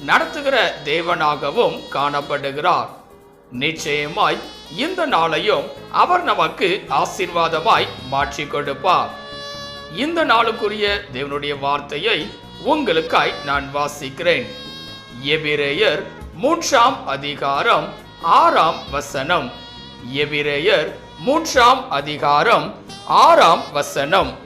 நடத்துகிற தேவனாகவும் காணப்படுகிறார். நிச்சயமாய் இந்த நாளையும் அவர் நமக்கு ஆசீர்வாதமாய் மாற்றி கொடுப்பார். இந்த நாளுக்குரிய தேவனுடைய வார்த்தையை உங்களுக்காய் நான் வாசிக்கிறேன். எபிரேயர் மூன்றாம் அதிகாரம் ஆறாம் வசனம். எபிரேயர் மூன்றாம் அதிகாரம் ஆறாம் வசனம்.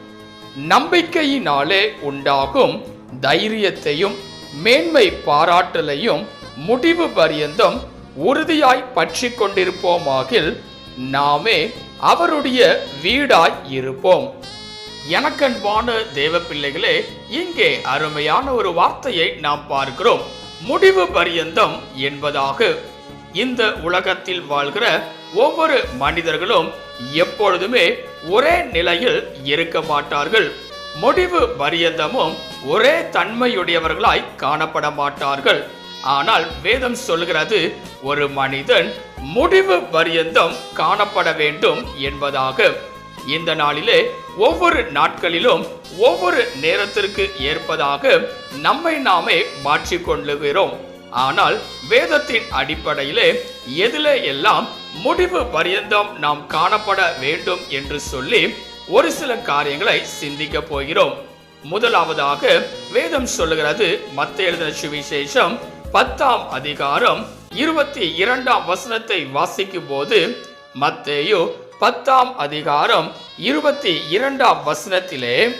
நம்பிக்கையினாலே உண்டாகும் தைரியத்தையும் மேன்மை பாராட்டலையும் முடிவு பரியந்தம் உறுதியாய் பற்றி கொண்டிருப்போமாகில் நாமே அவருடைய வீடாய் இருப்போம். எனக்கன்பான தேவ பிள்ளைகளே இங்கே அருமையான ஒரு வார்த்தையை நாம் பார்க்கிறோம். முடிவு பரியந்தம் என்பதாக. இந்த உலகத்தில் வாழ்கிற ஒவ்வொரு மனிதர்களும் எப்பொழுதுமே ஒரே நிலையில் இருக்க மாட்டார்கள். முடிவு பரியந்தமும் ஒரே தன்மையுடையவர்களாய் காணப்பட மாட்டார்கள். ஆனால் வேதம் சொல்கிறது ஒரு மனிதன் முடிவு பரியந்தம் காணப்பட வேண்டும் என்பதாக. இந்த நாளிலே ஒவ்வொரு நாட்களிலும் ஒவ்வொரு நேரத்திற்கு ஏற்பதாக நம்மை நாமே மாற்றிக்கொள்ளுகிறோம் ஆனால் வேதத்தின் அடிப்படையிலே எதிலே எல்லாம் முடிவு பரியந்தம் நாம் காணப்பட வேண்டும் என்று சொல்லி ஒரு சில காரியங்களை சிந்திக்க போகிறோம். முதலாவதாக வேதம் சொல்லுகிறது மத்த எழுதின சுவிசேஷம் பத்தாம் அதிகாரம் இருபத்தி இரண்டாம் வசனத்தை வாசிக்கும் போது மத்தேயு பத்தாம் அதிகாரம் இருபத்தி இரண்டாம் வசனத்திலே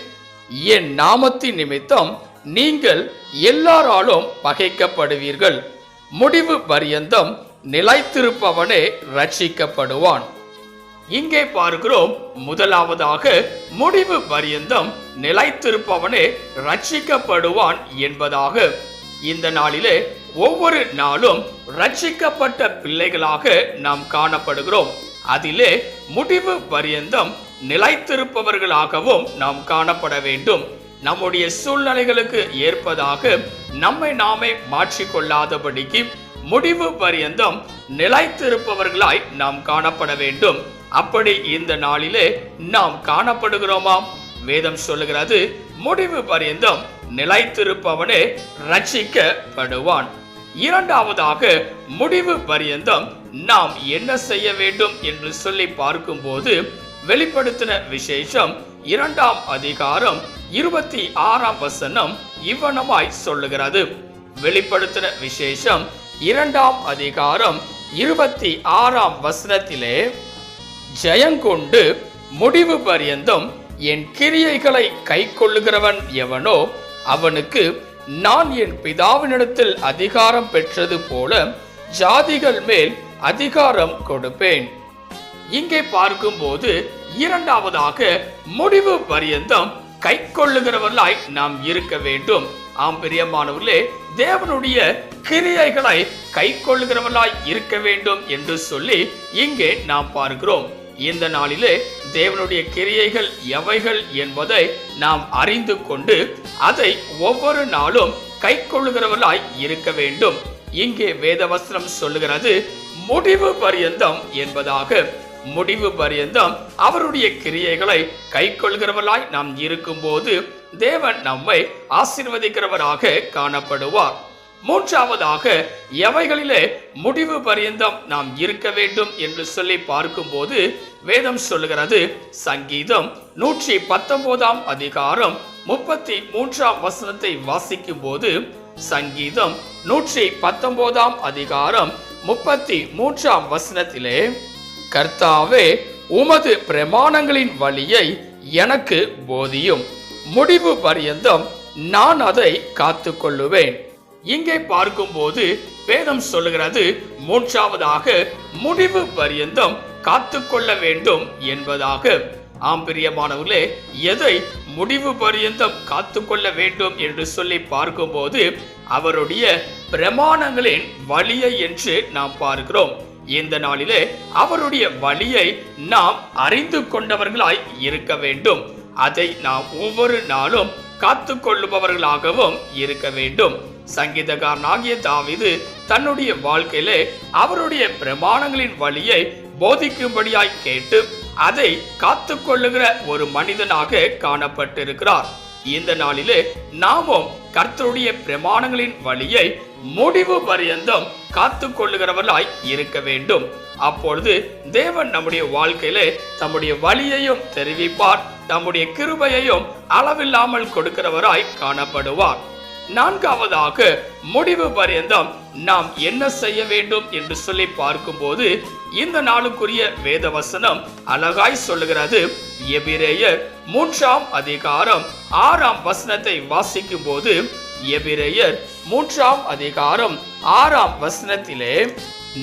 என் நாமத்தின் நிமித்தம் நீங்கள் எல்லாராலும் பகைக்கப்படுவீர்கள். முடிவு பரியந்தம் நிலைத்திருப்பவனே ரட்சிக்கப்படுவான். இங்கே பார்க்கிறோம் முதலாவதாக முடிவு பரியந்தம் நிலைத்திருப்பவனே ரட்சிக்கப்படுவான் என்பதாக. இந்த நாளிலே ஒவ்வொரு நாளும் ரட்சிக்கப்பட்ட பிள்ளைகளாக நாம் காணப்படுகிறோம். அதிலே முடிவு பரியந்தம் நிலைத்திருப்பவர்களாகவும் நாம் காணப்பட வேண்டும். நம்முடைய சூழ்நிலைகளுக்கு ஏற்பதாக நம்மை நாமே மாற்றிக்கொள்ளாதபடிக்கு முடிவு பரியந்தம் நிலைத்திருப்பவர்களாய் நாம் காணப்பட வேண்டும். அப்படி இந்த நாளிலே நாம் காணப்படுகிறோமாம் வேதம் சொல்லுகிறது முடிவு பரியந்தம் நிலைத்திருப்பவனே ரட்சிக்கப்படுவான் இரண்டாவதாக முடிவு பரியந்தம் நாம் என்ன செய்ய வேண்டும் என்று சொல்லி பார்க்கும்போது வெளிப்படுத்தின விசேஷம் இரண்டாம் அதிகாரம் இருபத்தி ஆறாம் வசனம் இவ்வனமாய் சொல்லுகிறது. வெளிப்படுத்தின விசேஷம் இரண்டாம் அதிகாரம் இருபத்தி ஆறாம் வசனத்திலே ஜெயங்கொண்டு முடிவு பரியந்தம் என் கிரியைகளை கை கொள்ளுகிறவன் எவனோ அவனுக்கு நான் என் பிதாவினிடத்தில் அதிகாரம் பெற்றது போல ஜாதிகள் மேல் அதிகாரம் கொடுப்பேன். இங்கே பார்க்கும்போது இரண்டாவதாக முடிவு பரியந்தம் கை கொள்ளுகிறவர்களாய் நாம் இருக்க வேண்டும். ஆம் பிரியமானவர்களே தேவனுடைய கிரியைகளை கை கொள்ளுகிறவர்களாய் இருக்க வேண்டும் என்று சொல்லி இங்கே நாம் பார்க்கிறோம். இந்த நாளிலே தேவனுடைய கிரியைகள் எவைகள் என்பதை நாம் அறிந்து கொண்டு அதை ஒவ்வொரு நாளும் கை கொள்ளுகிறவர்களாய் இருக்க வேண்டும். இங்கே வேதவஸ்திரம் சொல்லுகிறது முடிவு பரியந்தம் என்பதாக. முடிவு பரியந்தம் அவருடைய கிரியைகளை கை கொள்கிறவர்களாய் நாம் இருக்கும்போது தேவன் நம்மை ஆசிர்வதிக்கிறவராக காணப்படுவார். மூன்றாவதாக எவைகளிலே முடிவு பரியந்தம் நாம் இருக்க வேண்டும் என்று சொல்லி பார்க்கும்போது வேதம் சொல்லுகிறது சங்கீதம் நூற்றி பத்தொன்பதாம் அதிகாரம் முப்பத்தி மூன்றாம் வசனத்தை வாசிக்கும் போது சங்கீதம் நூற்றி பத்தொன்பதாம் அதிகாரம் முப்பத்தி மூன்றாம் வசனத்திலே கர்த்தாவே உமது பிரமாணங்களின் வழியை எனக்கு போதியும். முடிவு பரியந்தம் நான் அதை காத்து கொள்ளுவேன் இங்கே பார்க்கும்போது வேதம் சொல்லுகிறது மூன்றாவதாக முடிவு பரியந்தம் காத்து கொள்ள வேண்டும் என்பதாக. ஆம் பிரியமானவர்களே எதை முடிவு பரியந்தம் காத்து கொள்ள வேண்டும் என்று சொல்லி பார்க்கும்போது அவருடைய பிரமாணங்களின் வழியை என்று நாம் பார்க்கிறோம். இந்த நாளிலே அவருடைய வழியை நாம் அறிந்து கொண்டவர்களாய் இருக்க வேண்டும். அதை நாம் ஒவ்வொரு நாளும் காத்து கொள்ளுபவர்களாகவும் இருக்க வேண்டும். சங்கீதக்காரனாகிய தாவிது தன்னுடைய வாழ்க்கையிலே அவருடைய பிரமாணங்களின் வழியை போதிக்கும்படியாய் கேட்டு அதை காத்து கொள்ளுகிற ஒரு மனிதனாக காணப்பட்டிருக்கிறார். இந்த நாளிலே நாமும் கர்த்தருடைய பிரமாணங்களின் வழியை முடிவு பரியந்தம் காத்து கொள்ளுகிறவர்களாய் இருக்க வேண்டும். அப்பொழுது தேவன் நம்முடைய வாழ்க்கையிலே தம்முடைய வழியையும் தெரிவிப்பார். தம்முடைய கிருபையையும் அளவில்லாமல் கொடுக்கிறவராய் காணப்படுவார். நான்காவதாக முடிவு பரியந்தம் நாம் என்ன செய்ய வேண்டும் என்று சொல்லி பார்க்கும்போது இந்த நாளுக்குரிய வேத வசனம் அழகாய் சொல்லுகிறது. எபிரேயர் மூன்றாம் அதிகாரம் ஆறாம் வசனத்தை வாசிக்கும் போது எபிரேயர் மூன்றாம் அதிகாரம் ஆறாம் வசனத்திலே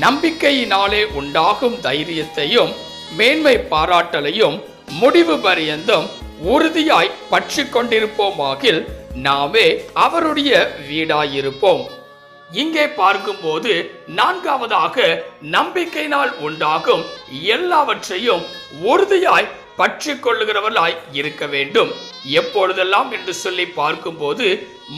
நம்பிக்கையினாலே உண்டாகும் தைரியத்தையும் மேன்மை பாராட்டலையும் முடிவு பரியந்தம் உறுதியாய் பற்றி கொண்டிருப்போமாகில் நாமே அவருடைய வீடாயிருப்போம். இங்கே பார்க்கும்போது நான்காவதாக நம்பிக்கையினால் உண்டாகும் எல்லாவற்றையும் உறுதியாய் பற்றி கொள்ளுகிறவர்களாய் இருக்க வேண்டும். எப்பொழுதெல்லாம் என்று சொல்லி பார்க்கும்போது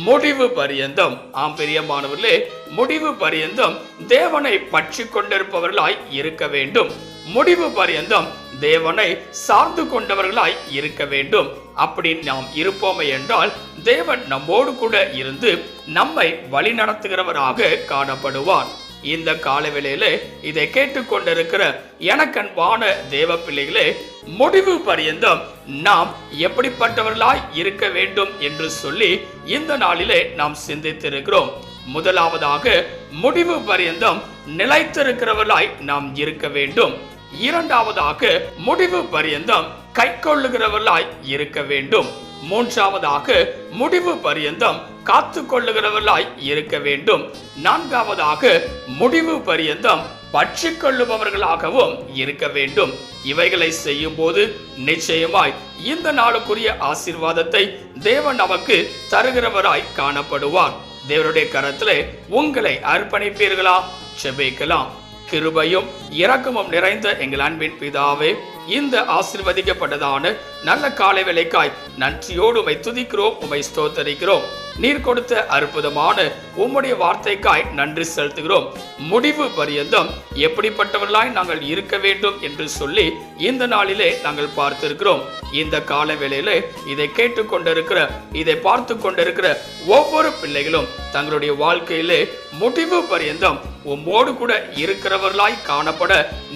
முடிவு பரியந்தம். ஆம் பிரியமானவர்களே முடிவு பரியந்தம் தேவனை பற்றி கொண்டிருப்பவர்களாய் இருக்க வேண்டும். முடிவு பரியந்தம் தேவனை சார்ந்து கொண்டவர்களாய் இருக்க வேண்டும். அப்படி நாம் இருப்போமே என்றால் தேவன் நம்மோடு கூட இருந்து நம்மை வழி நடத்துகிறவராக காணப்படுவார். இந்த காலவேளையில இதை கேட்டுக்கொண்டிருக்கிற எனக்கன்பான தேவ பிள்ளைகளே முடிவு பரியந்தம் நாம் எப்படிப்பட்டவர்களாய் இருக்க வேண்டும் என்று சொல்லி இந்த நாளிலே நாம் சிந்தித்திருக்கிறோம். முதலாவதாக முடிவு பரியந்தம் நிலைத்திருக்கிறவர்களாய் நாம் இருக்க வேண்டும். இரண்டாவதாக முடிவு பரியந்தம் கை கொள்ளுகிறவர்களாய் இருக்க வேண்டும். மூன்றாவதாக முடிவு பரியந்தம் காத்து கொள்ளுகிறவர்களாய் இருக்க வேண்டும். நான்காவதாக முடிவு பரியந்தம் பற்றி கொள்ளுபவர்களாகவும் இருக்க வேண்டும். இவைகளை செய்யும் போது நிச்சயமாய் இந்த நாளுக்குரிய ஆசீர்வாதத்தை தேவன் நமக்கு தருகிறவராய் காணப்படுவார். தேவனுடைய கரத்திலே உங்களை அர்ப்பணிப்பீர்களா? செபிக்கலாம் கிருபையும் இரக்கமும் நிறைந்த எங்கள் அன்பின் பிதாவே இந்த ஆசிர்வதிக்கப்பட்டதான நல்ல காலை வேலைக்காய் நன்றியோடு உமை துதிக்கிறோம் உமை ஸ்தோத்தரிக்கிறோம். நீர் கொடுத்த அற்புதமான உம்முடைய வார்த்தைக்காய் நன்றி செலுத்துகிறோம். முடிவு பரியந்தம் எப்படிப்பட்டவர்களாய் நாங்கள் இருக்க வேண்டும் என்று சொல்லி இந்த நாளிலே நாங்கள் பார்த்திருக்கிறோம். இந்த கால வேளையிலே இதை கேட்டுக்கொண்டிருக்கிற இதை பார்த்து கொண்டிருக்கிற ஒவ்வொரு பிள்ளைகளும் தங்களுடைய வாழ்க்கையிலே முடிவு பரியந்தம் உம்மோடு கூட இருக்கிறவர்களாய் காணப்பட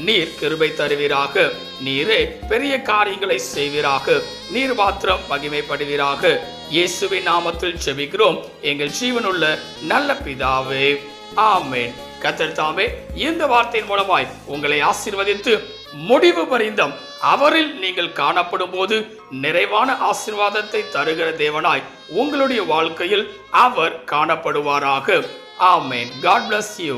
நீர் கிருபை தருவீராக. நீரே பெரிய காரியங்களை செய்வீராக. நீர் மாத்திரம் மகிமைப்படுவீராக. இயேசுவின் நாமத்தில் செபிக்கிறோம் எங்கள் ஜீவனுள்ள நல்ல பிதாவே. ஆமேன். கத்தர் தாமே இந்த வார்த்தையின் மூலமாய் உங்களை ஆசீர்வதித்து முடிவு பரிந்தம் அவரில் நீங்கள் காணப்படும் போது நிறைவான ஆசீர்வாதத்தை தருகிற தேவனாய் உங்களுடைய வாழ்க்கையில் அவர் காணப்படுவாராக. ஆமென். God bless you